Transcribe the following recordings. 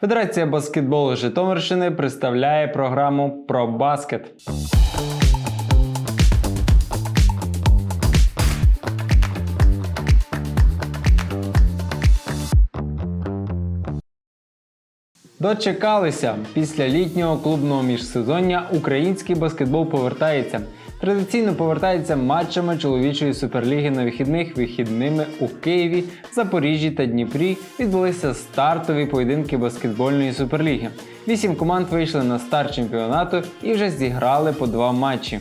Федерація баскетболу Житомирщини представляє програму про баскет. Дочекалися після літнього клубного міжсезоння український баскетбол повертається. Традиційно повертається матчами чоловічої суперліги на вихідних вихідними у Києві, Запоріжжі та Дніпрі відбулися стартові поєдинки баскетбольної суперліги. Вісім команд вийшли на старт чемпіонату і вже зіграли по два матчі.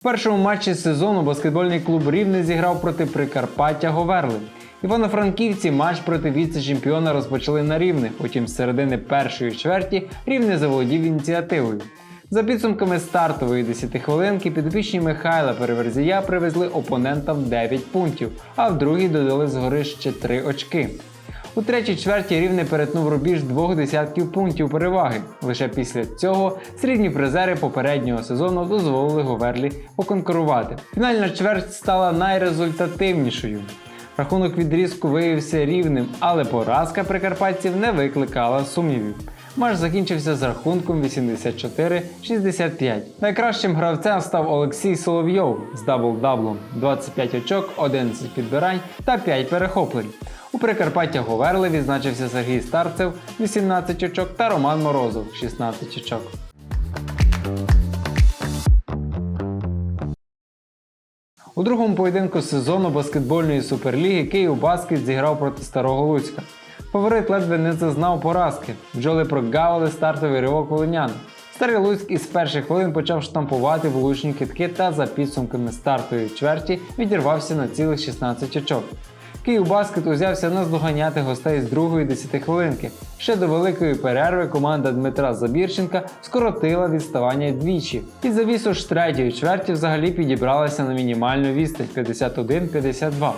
В першому матчі сезону баскетбольний клуб Рівне зіграв проти Прикарпаття Говерли. Івано-франківці матч проти віце-чемпіона розпочали на рівне, утім з середини першої чверті рівне заволодів ініціативою. За підсумками стартової 10 хвилинки підопічні Михайла Переверзія привезли опонентам 9 пунктів, а в другій додали згори ще 3 очки. У третій чверті рівне перетнув рубіж двох десятків пунктів переваги. Лише після цього срібні призери попереднього сезону дозволили Говерлі поконкурувати. Фінальна чверть стала найрезультативнішою. Рахунок відрізку виявився рівним, але поразка прикарпатців не викликала сумнівів. Матч закінчився з рахунком 84-65. Найкращим гравцем став Олексій Соловйов з дабл-даблом 25 очок, 11 підбирань та 5 перехоплень. У Прикарпаття Говерли відзначився Сергій Старцев 18 очок та Роман Морозов 16 очок. У другому поєдинку сезону баскетбольної суперліги Київ Баскет зіграв проти Старого Луцька. Фаворит ледве не зазнав поразки. Бджоли прогавили стартовий ривок волинян. Старий Луцьк із перших хвилин почав штампувати влучні китки та за підсумками стартової чверті відірвався на цілих 16 очок. Київ Баскет узявся наздоганяти гостей з другої 10 хвилинки. Ще до великої перерви команда Дмитра Забірченка скоротила відставання двічі. Під завісу ж третьої чверті взагалі підібралася на мінімальну відстань 51-52.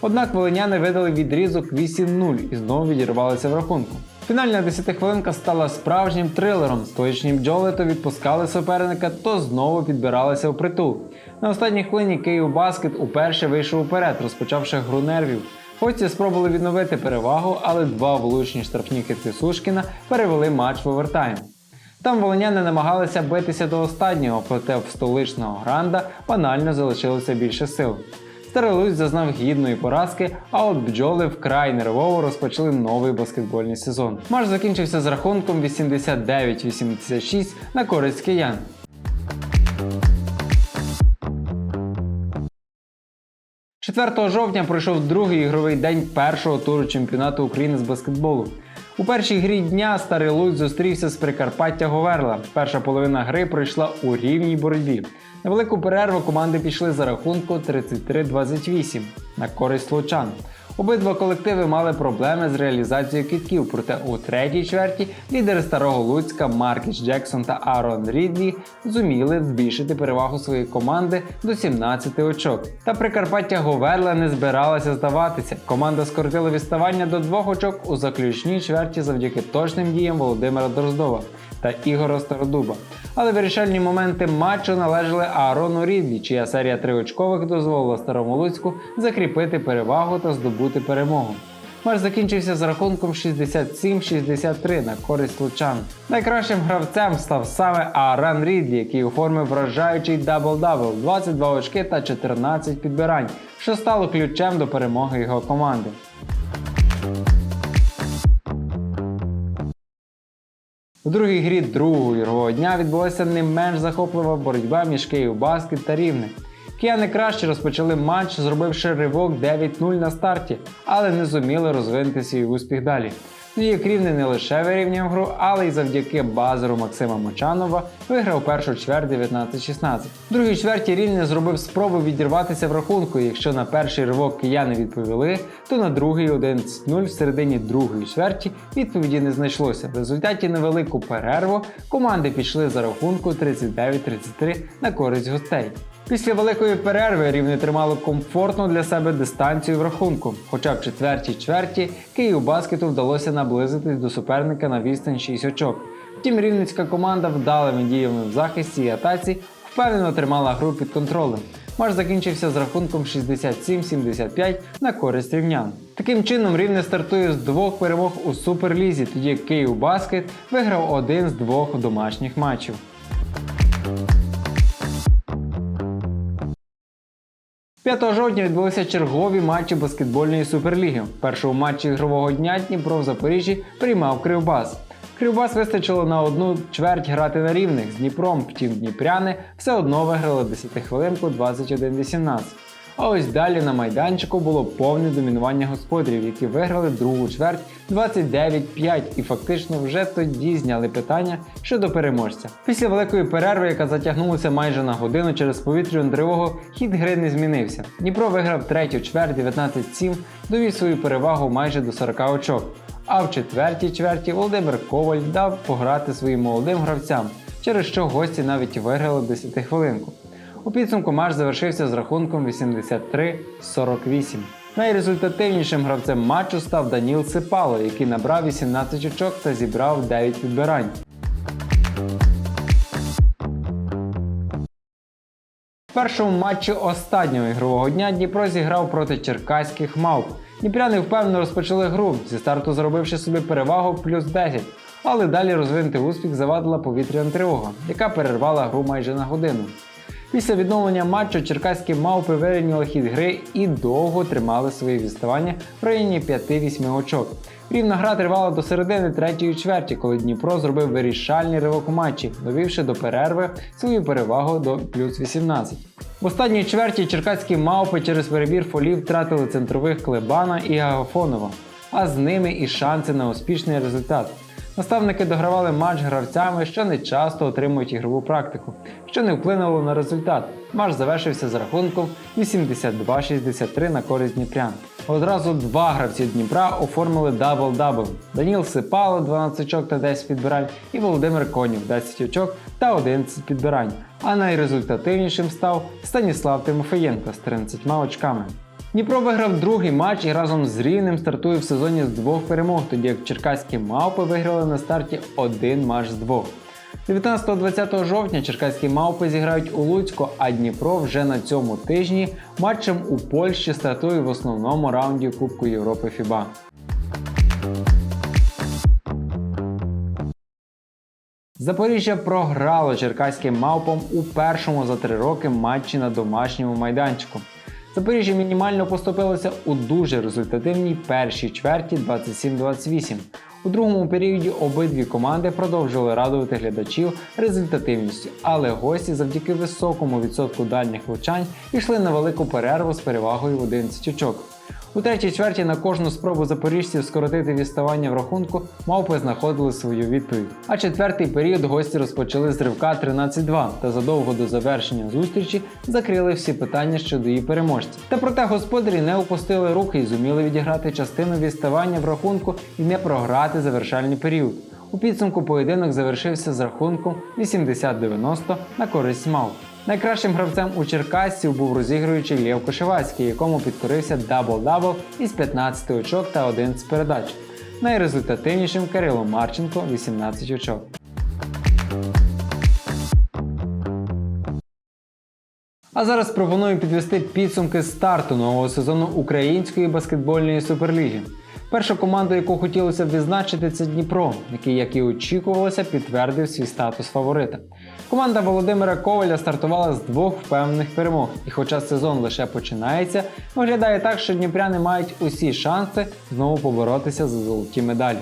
Однак волиняни видали відрізок 8-0 і знову відірвалися в рахунку. Фінальна 10 хвилинка стала справжнім трилером. Столичні бджоли то відпускали суперника, то знову підбиралися у притул. На останній хвилині Київ Баскет уперше вийшов уперед, розпочавши гру нервів. Гості спробували відновити перевагу, але два влучні штрафні китки Сушкіна перевели матч в овертайм. Там волиняни намагалися битися до останнього, проте в столичного гранда банально залишилося більше сил. Старий Луць зазнав гідної поразки, а от бджоли вкрай нервово розпочали новий баскетбольний сезон. Матч закінчився з рахунком 89-86 на користь киян. – 4 жовтня пройшов другий ігровий день першого туру чемпіонату України з баскетболу. У першій грі дня Старий Луць зустрівся з Прикарпаття Говерла. Перша половина гри пройшла у рівній боротьбі. На велику перерву команди пішли за рахунку 33-28 на користь лучан. Обидва колективи мали проблеми з реалізацією китків, проте у третій чверті лідери старого Луцька Маркіч Джексон та Арон Рідлі зуміли збільшити перевагу своєї команди до 17 очок. Та Прикарпаття Говерла не збиралася здаватися. Команда скоротила відставання до двох очок у заключній чверті завдяки точним діям Володимира Дроздова та Ігора Стародуба. Але вирішальні моменти матчу належали Аарону Рідлі, чия серія триочкових дозволила Старому Луцьку закріпити перевагу та здобути перемогу. Матч закінчився з рахунком 67-63 на користь лучан. Найкращим гравцем став саме Аарон Рідлі, який оформив вражаючий дабл-дабл 22 очки та 14 підбирань, що стало ключем до перемоги його команди. У другій грі другого ігрового дня відбулася не менш захоплива боротьба між Київ Баскет та Рівне. Кияни краще розпочали матч, зробивши ривок 9-0 на старті, але не зуміли розвинути свій успіх далі. Тоді Рівне не лише вирівняв гру, але й завдяки базеру Максима Мочанова виграв першу чверть 19-16. В другій чверті Рівне зробив спробу відірватися в рахунку. Якщо на перший ривок кияни відповіли, то на другий 11-0 в середині другої чверті відповіді не знайшлося. В результаті невелику перерву команди пішли за рахунку 39-33 на користь гостей. Після великої перерви рівне тримало комфортну для себе дистанцію в рахунку. Хоча в четвертій чверті Київ баскету вдалося наблизитись до суперника на відстань 6 очок. Втім, рівненська команда вдалими діями в захисті і атаці впевнено тримала гру під контролем. матч закінчився з рахунком 67-75 на користь рівнян. Таким чином, рівне стартує з двох перемог у Суперлізі, тоді Київ Баскет виграв один з двох домашніх матчів. «5 жовтня відбулися чергові матчі баскетбольної суперліги. В першому матчі ігрового дня Дніпро в Запоріжжі приймав Кривбас. Кривбас вистачило на одну чверть грати на рівних з Дніпром, втім Дніпряни все одно виграли 10 хвилинку 21-18. А ось далі на майданчику було повне домінування господарів, які виграли другу чверть 29-5 і фактично вже тоді зняли питання щодо переможця. Після великої перерви, яка затягнулася майже на годину через повітряну тривогу, хід гри не змінився. Дніпро виграв третю чверть 19-7, довів свою перевагу майже до 40 очок. А в четвертій чверті Володимир Коваль дав пограти своїм молодим гравцям, через що гості навіть виграли 10 хвилинку. У підсумку матч завершився з рахунком 83-48. Найрезультативнішим гравцем матчу став Даніл Сипало, який набрав 18 очок та зібрав 9 підбирань. В першому матчі останнього ігрового дня Дніпро зіграв проти черкаських мавп. Дніпряни впевнено розпочали гру, зі старту заробивши собі перевагу плюс 10. Але далі розвинути успіх завадила повітряна тривога, яка перервала гру майже на годину. Після відновлення матчу черкаські мавпи вирівняли хід гри і довго тримали свої відставання в районі 5-8 очок. Рівна гра тривала до середини третьої чверті, коли Дніпро зробив вирішальний ривок у матчі, довівши до перерви свою перевагу до плюс 18. В останній чверті черкаські мавпи через перебір фолів втратили центрових Клебана і Агафонова, а з ними і шанси на успішний результат. Наставники догравали матч гравцями, що не часто отримують ігрову практику, що не вплинуло на результат. Матч завершився з рахунком 82-63 на користь Дніпрян. Одразу два гравці Дніпра оформили дабл-дабл. Даніл Сипало 12 очок та 10 підбирань і Володимир Конів 10 очок та 11 підбирань. А найрезультативнішим став Станіслав Тимофієнко з 13 очками. Дніпро виграв другий матч і разом з Рівнем стартує в сезоні з двох перемог, тоді як черкаські мавпи виграли на старті один матч з двох. 19-20 жовтня черкаські мавпи зіграють у Луцьку, а Дніпро вже на цьому тижні матчем у Польщі стартує в основному раунді Кубку Європи ФІБА. Запоріжжя програло черкаським мавпам у першому за три роки матчі на домашньому майданчику. Запоріжжя мінімально поступилося у дуже результативній першій чверті 27-28. У другому періоді обидві команди продовжили радувати глядачів результативністю, але гості завдяки високому відсотку дальніх влучань пішли на велику перерву з перевагою в 11 очок. У третій чверті на кожну спробу запоріжців скоротити відставання в рахунку мавпи знаходили свою відповідь. А четвертий період гості розпочали з ривка 13-2 та задовго до завершення зустрічі закрили всі питання щодо її переможців. Та проте господарі не опустили руки і зуміли відіграти частину відставання в рахунку і не програти завершальний період. У підсумку поєдинок завершився з рахунком 80-90 на користь мавп. Найкращим гравцем у Черкасців був розігруючий Лєв Кошевацький, якому підкорився дабл-дабл із 15 очок та 11 передач. Найрезультативнішим Кирило Марченко 18 очок. А зараз пропоную підвести підсумки старту нового сезону Української баскетбольної суперліги. Перша команда, яку хотілося б відзначити, це Дніпро, який, як і очікувалося, підтвердив свій статус фаворита. Команда Володимира Коваля стартувала з двох впевнених перемог, і хоча сезон лише починається, виглядає так, що дніпряни мають усі шанси знову поборотися за золоті медалі.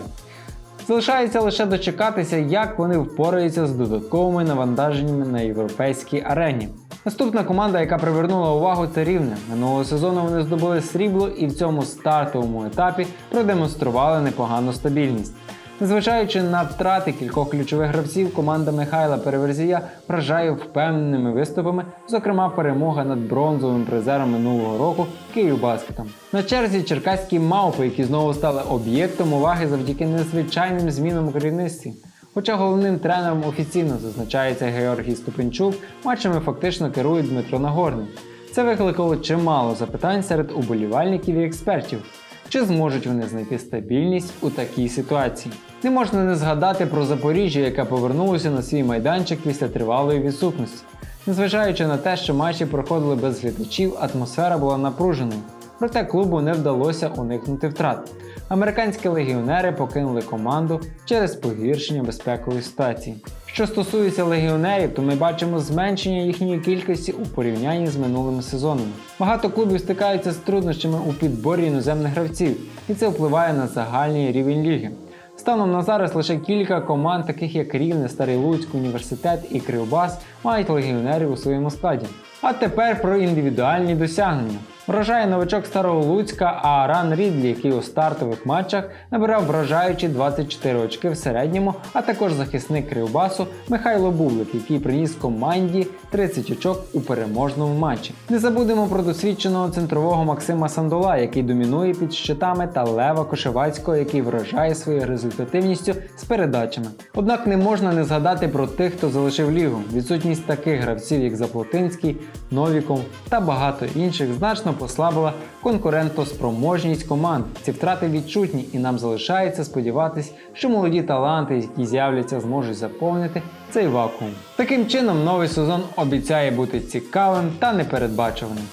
Залишається лише дочекатися, як вони впораються з додатковими навантаженнями на європейській арені. Наступна команда, яка привернула увагу, це Рівне. Минулого сезону вони здобули срібло і в цьому стартовому етапі продемонстрували непогану стабільність. Незважаючи на втрати кількох ключових гравців, команда Михайла Переверзія вражає впевненими виступами, зокрема перемога над бронзовим призером минулого року Київбаскетом. На черзі черкаські мавпи, які знову стали об'єктом уваги завдяки незвичайним змінам у керівництві. Хоча головним тренером офіційно зазначається Георгій Ступенчук, матчами фактично керує Дмитро Нагорний. Це викликало чимало запитань серед уболівальників і експертів. Чи зможуть вони знайти стабільність у такій ситуації? Не можна не згадати про Запоріжжя, яке повернулося на свій майданчик після тривалої відсутності. Незважаючи на те, що матчі проходили без глядачів, атмосфера була напруженою. Проте клубу не вдалося уникнути втрат. Американські легіонери покинули команду через погіршення безпекової ситуації. Що стосується легіонерів, то ми бачимо зменшення їхньої кількості у порівнянні з минулими сезонами. Багато клубів стикаються з труднощами у підборі іноземних гравців, і це впливає на загальний рівень ліги. Станом на зараз лише кілька команд, таких як Рівне, Старий Луцьк, Університет і Кривбас, мають легіонерів у своєму складі. А тепер про індивідуальні досягнення. Вражає новачок Старого Луцька Ааран Рідлі, який у стартових матчах набирав вражаючі 24 очки в середньому, а також захисник Кривбасу Михайло Бублик, який приніс команді 30 очок у переможному матчі. Не забудемо про досвідченого центрового Максима Сандола, який домінує під щитами, та Лева Кошевацького, який вражає своєю результативністю з передачами. Однак не можна не згадати про тих, хто залишив лігу. Відсутність таких гравців, як Заплотинський, Новіков та багато інших, значно послабила конкурентоспроможність команд. Ці втрати відчутні, і нам залишається сподіватись, що молоді таланти, які з'являться, зможуть заповнити цей вакуум. Таким чином, новий сезон обіцяє бути цікавим та непередбачуваним.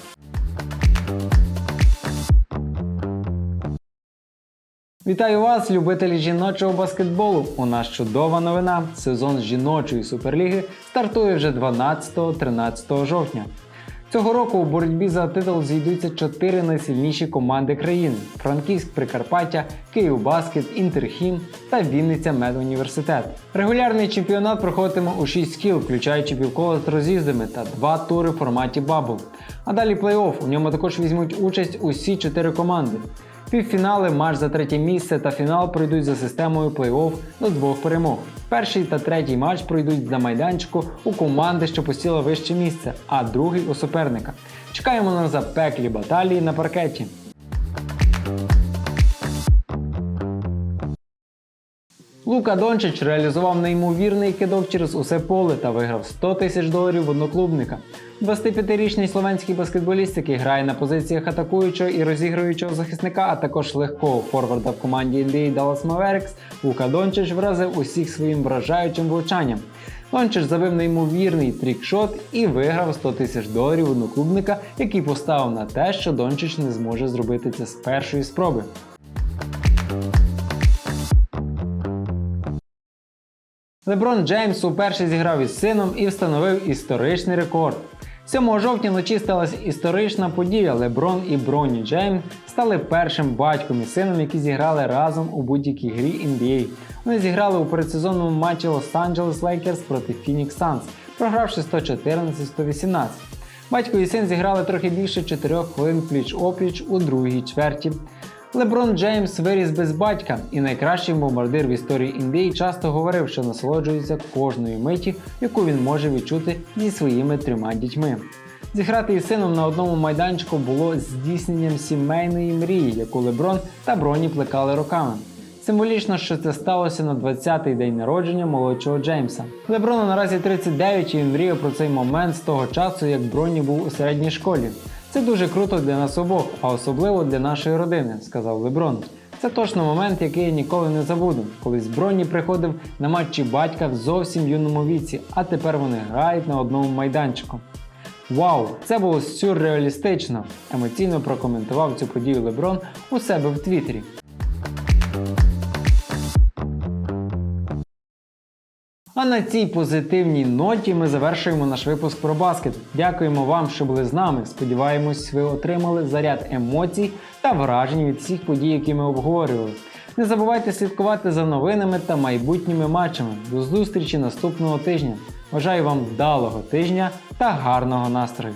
Вітаю вас, любителі жіночого баскетболу! У нас чудова новина. Сезон жіночої суперліги стартує вже 12-13 жовтня. Цього року у боротьбі за титул зійдуться чотири найсильніші команди країни: Франківськ Прикарпаття, Київбаскет, Інтерхім та Вінниця Медуніверситет. Регулярний чемпіонат проходитиме у 6 кіл, включаючи півкола з роз'їздами та два тури в форматі бабл. А далі плей-офф. У ньому також візьмуть участь усі чотири команди. Півфінали, матч за третє місце та фінал пройдуть за системою плей-офф до двох перемог. Перший та третій матч пройдуть на майданчику у команди, що посіла вище місце, а другий у суперника. Чекаємо на запеклі баталії на паркеті. Лука Дончич реалізував неймовірний кидок через усе поле та виграв 100 тисяч доларів одноклубника. 25-річний словенський баскетболіст, який грає на позиціях атакуючого і розігруючого захисника, а також легкого форварда в команді NBA Dallas Mavericks, Лука Дончич вразив усіх своїм вражаючим влучанням. Дончич забив неймовірний трікшот і виграв 100 тисяч доларів одноклубника, який поставив на те, що Дончич не зможе зробити це з першої спроби. Леброн Джеймс уперше зіграв із сином і встановив історичний рекорд. 7 жовтня вночі сталася історична подія. Леброн і Броні Джеймс стали першим батьком і сином, які зіграли разом у будь-якій грі NBA. Вони зіграли у передсезонному матчі Лос-Анджелес Лейкерс проти Phoenix Suns, програвши 114-118. Батько і син зіграли трохи більше 4 хвилин пліч-опліч у другій чверті. Леброн Джеймс виріс без батька, і найкращий бомбардир в історії NBA часто говорив, що насолоджується кожною миті, яку він може відчути зі своїми трьома дітьми. Зіграти із сином на одному майданчику було здійсненням сімейної мрії, яку Леброн та Броні плекали роками. Символічно, що це сталося на 20-й день народження молодшого Джеймса. Леброну наразі 39 і він мріяв про цей момент з того часу, як Броні був у середній школі. Це дуже круто для нас обох, а особливо для нашої родини, сказав Леброн. Це точно момент, який я ніколи не забуду. Колись Бронні приходив на матчі батька в зовсім юному віці, а тепер вони грають на одному майданчику. Вау, це було сюрреалістично! Емоційно прокоментував цю подію Леброн у себе в Твіттері. А на цій позитивній ноті ми завершуємо наш випуск про баскет. Дякуємо вам, що були з нами. Сподіваємось, ви отримали заряд емоцій та вражень від всіх подій, які ми обговорювали. Не забувайте слідкувати за новинами та майбутніми матчами. До зустрічі наступного тижня. Бажаю вам вдалого тижня та гарного настрою!